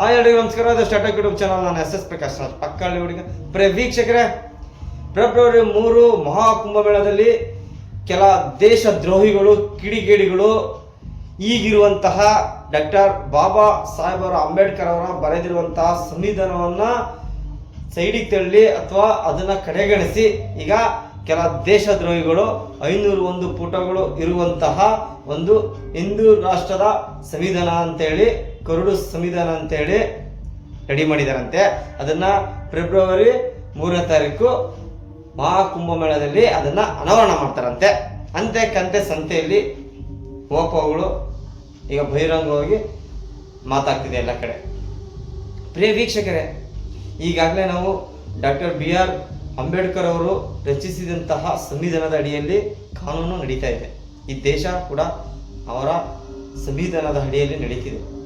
Hi ಎಲ್ಲರಿಗೂ ನಮಸ್ಕಾರ. ಅದು ಸ್ಟಾರ್ಟಪ್ ಯೂಟ್ಯೂಬ್ ಚಾನಲ್. ನಾನು ಎಸ್ ಎಸ್ ಪ್ರಕಾಶ್ ರಾಜ್, ಪಕ್ಕಳ್ಳಿ ಹುಡುಗ. ಪ್ರಿಯ ವೀಕ್ಷಕರೇ, ಫೆಬ್ರವರಿ ಮೂರು ಮಹಾಕುಂಭಮೇಳದಲ್ಲಿ ಕೆಲ ದೇಶ ದ್ರೋಹಿಗಳು ಕಿಡಿಗೇಡಿಗಳು, ಈಗಿರುವಂತಹ ಡಾಕ್ಟರ್ ಬಾಬಾ ಸಾಹೇಬರ ಅಂಬೇಡ್ಕರ್ ಅವರ ಬರೆದಿರುವಂತಹ ಸಂವಿಧಾನವನ್ನ ಸೈಡಿಗೆ ತಳ್ಳಿ ಅಥವಾ ಅದನ್ನ ಕಡೆಗಣಿಸಿ, ಈಗ ಕೆಲ ದೇಶದ್ರೋಹಿಗಳು, ಐನೂರು ಒಂದು ಪುಟಗಳು ಇರುವಂತಹ ಒಂದು ಹಿಂದೂ ರಾಷ್ಟ್ರದ ಸಂವಿಧಾನ ಅಂತೇಳಿ ಕರಡು ಸಂವಿಧಾನ ಅಂತೇಳಿ ರೆಡಿ ಮಾಡಿದಾರಂತೆ. ಅದನ್ನ ಫೆಬ್ರವರಿ ಮೂರನೇ ತಾರೀಕು ಮಹಾಕುಂಭಮೇಳದಲ್ಲಿ ಅದನ್ನ ಅನಾವರಣ ಮಾಡ್ತಾರಂತೆ. ಅಂತೆ ಕಂತೆ ಸಂತೆಯಲ್ಲಿ ಓಪೋಗಳು ಈಗ ಬಹಿರಂಗವಾಗಿ ಮಾತಾಗ್ತಿದೆ ಎಲ್ಲ ಕಡೆ. ಪ್ರಿಯ ವೀಕ್ಷಕರೇ, ಈಗಾಗಲೇ ನಾವು ಡಾಕ್ಟರ್ ಬಿ ಆರ್ ಅಂಬೇಡ್ಕರ್ ಅವರು ರಚಿಸಿದಂತಹ ಸಂವಿಧಾನದ ಅಡಿಯಲ್ಲಿ ಕಾನೂನು ನಡೀತಾ ಇದೆ. ಈ ದೇಶ ಕೂಡ ಅವರ ಸಂವಿಧಾನದ ಅಡಿಯಲ್ಲಿ ನಡೀತಿದೆ.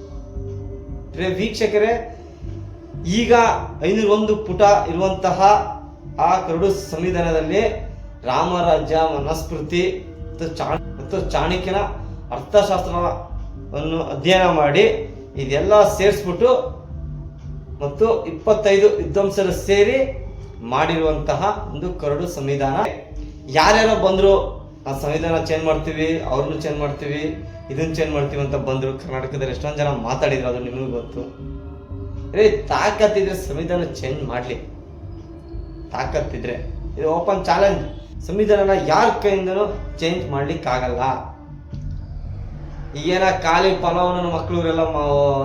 ವೀಕ್ಷಕರೇ, ಈಗ ಐನೂರ ಒಂದು ಪುಟ ಇರುವಂತಹ ಆ ಕರಡು ಸಂವಿಧಾನದಲ್ಲಿ ರಾಮರಾಜ್ಯ ಮನಸ್ಮೃತಿ ಮತ್ತು ಚಾಣ ಮತ್ತು ಚಾಣಕ್ಯನ ಅರ್ಥಶಾಸ್ತ್ರವನ್ನು ಅಧ್ಯಯನ ಮಾಡಿ ಇದೆಲ್ಲ ಸೇರಿಸ್ಬಿಟ್ಟು ಮತ್ತು ಇಪ್ಪತ್ತೈದು ವಿದ್ವಾಂಸರು ಸೇರಿ ಮಾಡಿರುವಂತಹ ಒಂದು ಕರಡು ಸಂವಿಧಾನ. ಯಾರ್ಯಾರೋ ಬಂದ್ರು ಆ ಸಂವಿಧಾನ ಚೇಂಜ್ ಮಾಡ್ತೀವಿ, ಅವ್ರನ್ನೂ ಚೇಂಜ್ ಮಾಡ್ತೀವಿ, ಇದನ್ನ ಚೇಂಜ್ ಮಾಡ್ತೀವಿ ಅಂತ ಬಂದರು ಕರ್ನಾಟಕದಲ್ಲಿ ಎಷ್ಟೊಂದು ಜನ ಮಾತಾಡಿದ್ರು, ಅದು ನಿಮಗೂ ಗೊತ್ತು. ರೇ ತಾಕತ್ತಿದ್ರೆ ಸಂವಿಧಾನ ಚೇಂಜ್ ಮಾಡಲಿ. ತಾಕತ್ತಿದ್ರೆ. ಇದು ಓಪನ್ ಚಾಲೆಂಜ್. ಸಂವಿಧಾನನ ಯಾರ ಕೈಯಿಂದನೂ ಚೇಂಜ್ ಮಾಡ್ಲಿಕ್ಕಾಗಲ್ಲ. ಈಗೇನ ಖಾಲಿ ಪಲಾವನ ಮಕ್ಕಳುರೆಲ್ಲ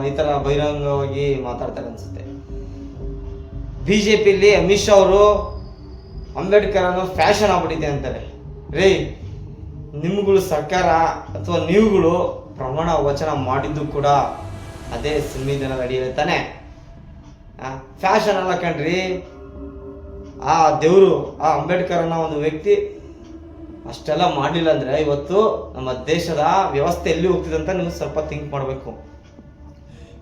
ಈ ತರ ಬಹಿರಂಗವಾಗಿ ಮಾತಾಡ್ತಾರೆ ಅನ್ಸುತ್ತೆ. ಬಿಜೆಪಿಲಿ ಅಮಿತ್ ಶಾ ಅವರು ಅಂಬೇಡ್ಕರ್ ಅನ್ನೋ ಫ್ಯಾಷನ್ ಆಗ್ಬಿಟ್ಟಿದೆ ಅಂತಾರೆ. ರೇ ನಿಮ್ಗಳು ಸರ್ಕಾರ ಅಥವಾ ನೀವುಗಳು ಪ್ರಮಾಣ ವಚನ ಮಾಡಿದ್ದು ಕೂಡ ಅದೇ ಸಂವಿಧಾನದ ಅಡಿಯಲ್ಲಿ ತಾನೆ? ಫ್ಯಾಷನ್ ಅಲ್ಲ ಕಣ್ರಿ. ಆ ದೇವರು, ಆ ಅಂಬೇಡ್ಕರ್ ಅನ್ನೋ ಒಂದು ವ್ಯಕ್ತಿ ಅಷ್ಟೆಲ್ಲ ಮಾಡಲಿಲ್ಲ ಅಂದ್ರೆ ಇವತ್ತು ನಮ್ಮ ದೇಶದ ವ್ಯವಸ್ಥೆ ಎಲ್ಲಿ ಹೋಗ್ತಿದೆ ಅಂತ ನೀವು ಸ್ವಲ್ಪ ಥಿಂಕ್ ಮಾಡಬೇಕು.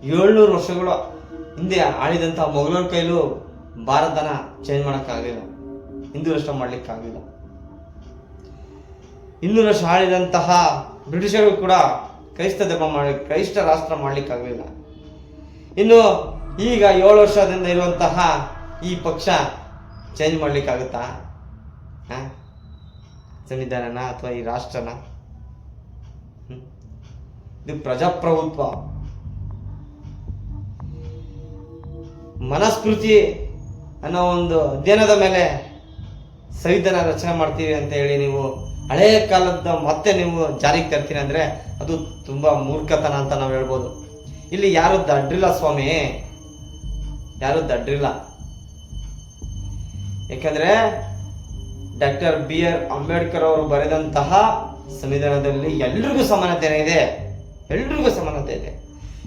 ಏಳ್ನೂರು ವರ್ಷಗಳ ಹಿಂದೆ ಆಳಿದಂಥ ಮೊಘಲರ ಕೈಲೂ ಭಾರತನ ಚೇಂಜ್ ಮಾಡೋಕ್ಕಾಗಲಿಲ್ಲ. ಹಿಂದೂ ರಾಷ್ಟ್ರ ಮಾಡ್ಲಿಕ್ಕಾಗಲಿಲ್ಲ. ಇನ್ನೂರು ವರ್ಷ ಆಳಿದಂತಹ ಬ್ರಿಟಿಷರು ಕೂಡ ಕ್ರೈಸ್ತ ಧರ್ಮ ಮಾಡಿ, ಕ್ರೈಸ್ತ ರಾಷ್ಟ್ರ ಮಾಡಲಿಕ್ಕಾಗಲಿಲ್ಲ. ಇನ್ನು ಈಗ ಏಳು ವರ್ಷದಿಂದ ಇರುವಂತಹ ಈ ಪಕ್ಷ ಚೇಂಜ್ ಮಾಡಲಿಕ್ಕಾಗುತ್ತಾ? ಹಾಂ? ಸಂವಿಧಾನನ ಅಥವಾ ಈ ರಾಷ್ಟ್ರನ? ಇದು ಪ್ರಜಾಪ್ರಭುತ್ವ. ಮನಸ್ಮೃತಿ ಅನ್ನೋ ಒಂದು ಅಧ್ಯಯನದ ಮೇಲೆ ಸಂವಿಧಾನ ರಚನೆ ಮಾಡ್ತೀವಿ ಅಂತ ಹೇಳಿ ನೀವು ಹಳೆಯ ಕಾಲದ ಮತ್ತೆ ನೀವು ಜಾರಿಗೆ ತರ್ತೀನಿ ಅಂದ್ರೆ ಅದು ತುಂಬಾ ಮೂರ್ಖತನ ಅಂತ ನಾವು ಹೇಳ್ಬೋದು. ಇಲ್ಲಿ ಯಾರು ದಡ್ರಿಲ್ಲ ಸ್ವಾಮಿ? ಯಾರು ದಡ್ರಿಲ್ಲ ಯಾಕಂದ್ರೆ ಡಾಕ್ಟರ್ ಬಿ ಆರ್ ಅಂಬೇಡ್ಕರ್ ಅವರು ಬರೆದಂತಹ ಸಂವಿಧಾನದಲ್ಲಿ ಎಲ್ರಿಗೂ ಸಮಾನತೆ ಇದೆ. ಎಲ್ರಿಗೂ ಸಮಾನತೆ ಇದೆ.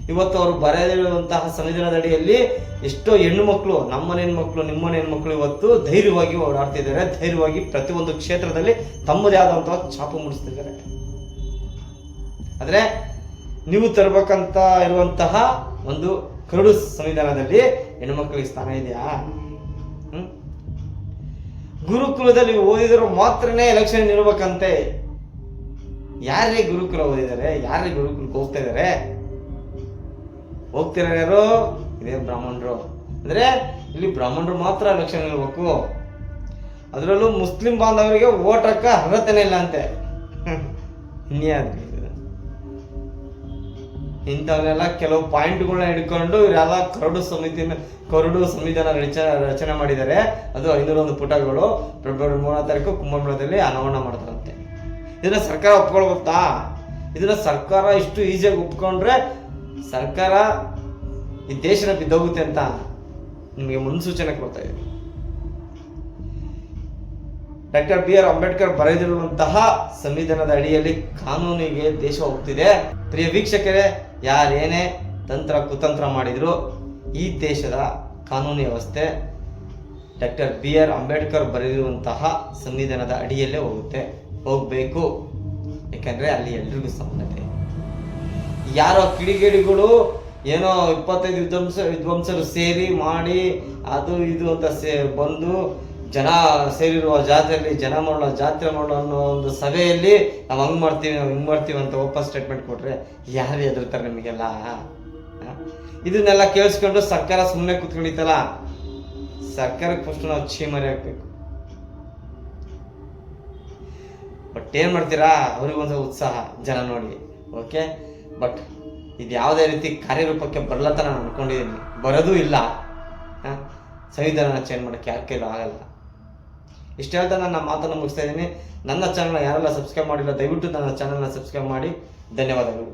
ಇವತ್ತು ಅವರು ಬರೆದಿರುವಂತಹ ಸಂವಿಧಾನದ ಅಡಿಯಲ್ಲಿ ಎಷ್ಟೋ ಹೆಣ್ಣು ಮಕ್ಕಳು ನಮ್ಮನೆ ಹೆಣ್ಮಕ್ಳು ನಿಮ್ಮನೆ ಹೆಣ್ಮಕ್ಳು ಇವತ್ತು ಧೈರ್ಯವಾಗಿ ಓಡಾಡ್ತಿದ್ದಾರೆ. ಧೈರ್ಯವಾಗಿ ಪ್ರತಿಯೊಂದು ಕ್ಷೇತ್ರದಲ್ಲಿ ತಮ್ಮದೇ ಆದಂತಹ ಛಾಪು ಮೂಡಿಸ್ತಿದ್ದಾರೆ. ಆದರೆ ನೀವು ತರಬೇಕಂತ ಇರುವಂತಹ ಒಂದು ಕರಡು ಸಂವಿಧಾನದಲ್ಲಿ ಹೆಣ್ಮಕ್ಳಿಗೆ ಸ್ಥಾನ ಇದೆಯಾ? ಗುರುಕುಲದಲ್ಲಿ ಓದಿದ್ರು ಮಾತ್ರನೇ ಎಲೆಕ್ಷನ್ ನಿಲ್ಬೇಕಂತೆ. ಯಾರೇ ಗುರುಕುಲ ಓದಿದ್ದಾರೆ? ಯಾರೇ ಗುರುಕುಲಕ್ಕೆ ಹೋಗ್ತಾ ಇದಾರೆ ಹೋಗ್ತಿರೋ ಯಾರು? ಇದೇ ಬ್ರಾಹ್ಮಣರು. ಅಂದ್ರೆ ಇಲ್ಲಿ ಬ್ರಾಹ್ಮಣರು ಮಾತ್ರ ಎಲೆಕ್ಷನ್ ಇರಬೇಕು ಅದರಲ್ಲೂ ಮುಸ್ಲಿಂ ಬಾಂಧವರಿಗೆ ಓಟ್ ಹಾಕ ಅರ್ಹತೆನೇ ಇಲ್ಲ ಅಂತೆ? ಇಂಥವನ್ನೆಲ್ಲ ಕೆಲವು ಪಾಯಿಂಟ್ಗಳನ್ನ ಹಿಡ್ಕೊಂಡು ಇವರೆಲ್ಲ ಕರಡು ಸಮಿತಿನ ಕರಡು ಸಂವಿಧಾನ ರಚ ರಚನೆ ಮಾಡಿದ್ದಾರೆ. ಅದು ಐನೂರೊಂದು ಪುಟಗಳು. ಫೆಬ್ರವರಿ ಮೂರನೇ ತಾರೀಕು ಕುಂಭಮೇಳದಲ್ಲಿ ಅನಾವರಣ ಮಾಡ್ತಾರಂತೆ. ಇದನ್ನ ಸರ್ಕಾರ ಒಪ್ಕೊಳ್ಬೋತ್ತಾ ಇದನ್ನ ಸರ್ಕಾರ ಇಷ್ಟು ಈಸಿಯಾಗಿ ಒಪ್ಕೊಂಡ್ರೆ ಸರ್ಕಾರ ಈ ದೇಶನ ಬಿದ್ದೋಗುತ್ತೆ ಅಂತ ನಿಮಗೆ ಮುನ್ಸೂಚನೆ ಕೊಡ್ತಾ ಇದೆ ಡಾಕ್ಟರ್ ಬಿ ಆರ್ ಅಂಬೇಡ್ಕರ್ ಬರೆದಿರುವಂತಹ ಸಂವಿಧಾನದ ಅಡಿಯಲ್ಲಿ ಕಾನೂನಿಗೆ ದೇಶ ಹೋಗ್ತಿದೆ. ಪ್ರಿಯ ವೀಕ್ಷಕರೇ, ಯಾರೇನೇ ತಂತ್ರ ಕುತಂತ್ರ ಮಾಡಿದ್ರು ಈ ದೇಶದ ಕಾನೂನು ವ್ಯವಸ್ಥೆ ಡಾಕ್ಟರ್ ಬಿ ಆರ್ ಅಂಬೇಡ್ಕರ್ ಬರೆದಿರುವಂತಹ ಸಂವಿಧಾನದ ಅಡಿಯಲ್ಲೇ ಹೋಗುತ್ತೆ. ಹೋಗಬೇಕು. ಯಾಕಂದ್ರೆ ಅಲ್ಲಿ ಎಲ್ರಿಗೂ ಸಮಾನತೆ. ಯಾರೋ ಕಿಡಿಗೇಡಿಗಳು ಏನೋ ಇಪ್ಪತ್ತೈದು ವಿಧ್ವಂಸ ವಿಧ್ವಂಸರು ಸೇರಿ ಮಾಡಿ ಅದು ಇದು ಅಂತ ಸೇ ಬಂದು ಜನ ಸೇರಿರುವ ಜಾತ್ರೆಯಲ್ಲಿ ಜನ ಮಾಡೋಣ ಜಾತ್ರೆ ಮಾಡೋ ಅನ್ನೋ ಒಂದು ಸಭೆಯಲ್ಲಿ ನಾವು ಹಂಗೆ ಮಾಡ್ತೀವಿ, ನಾವು ಹಿಂಗೆ ಮಾಡ್ತೀವಿ ಅಂತ ಓಪನ್ ಸ್ಟೇಟ್ಮೆಂಟ್ ಕೊಟ್ಟರೆ ಯಾರು ಎದುರ್ತಾರೆ ನಿಮಗೆಲ್ಲ? ಇದನ್ನೆಲ್ಲ ಕೇಳಿಸ್ಕೊಂಡು ಸರ್ಕಾರ ಸುಮ್ಮನೆ ಕೂತ್ಕೊಂಡಿತ್ತಲ್ಲ? ಸರ್ಕಾರಕ್ಕೆ ಫಸ್ಟ್ ನಾವು ಛೀಮರಿ ಹಾಕ್ಬೇಕು. ಬಟ್ ಏನು ಮಾಡ್ತೀರಾ? ಅವ್ರಿಗೊಂದು ಉತ್ಸಾಹ, ಜನ ನೋಡಿ. ಓಕೆ ಬಟ್ ಇದು ಯಾವುದೇ ರೀತಿ ಕಾರ್ಯರೂಪಕ್ಕೆ ಬರಲತ್ತ ನಾನು ಅನ್ಕೊಂಡಿದ್ದೀನಿ. ಬರೋದೂ ಇಲ್ಲ. ಸಂವಿಧಾನ ಚೇಂಜ್ ಮಾಡೋಕ್ಕೆ ಯಾರ ಕೈಲೂ ಆಗಲ್ಲ. ಇಷ್ಟು ಹೇಳ್ತಾ ನನ್ನ ಮಾತನ್ನು ಮುಗಿಸ್ತಾ ಇದ್ದೀನಿ. ನನ್ನ ಚಾನಲ್ನ ಯಾರೆಲ್ಲ ಸಬ್ಸ್ಕ್ರೈಬ್ ಮಾಡಿಲ್ಲ, ದಯವಿಟ್ಟು ನನ್ನ ಚಾನಲ್ನ ಸಬ್ಸ್ಕ್ರೈಬ್ ಮಾಡಿ. ಧನ್ಯವಾದಗಳು.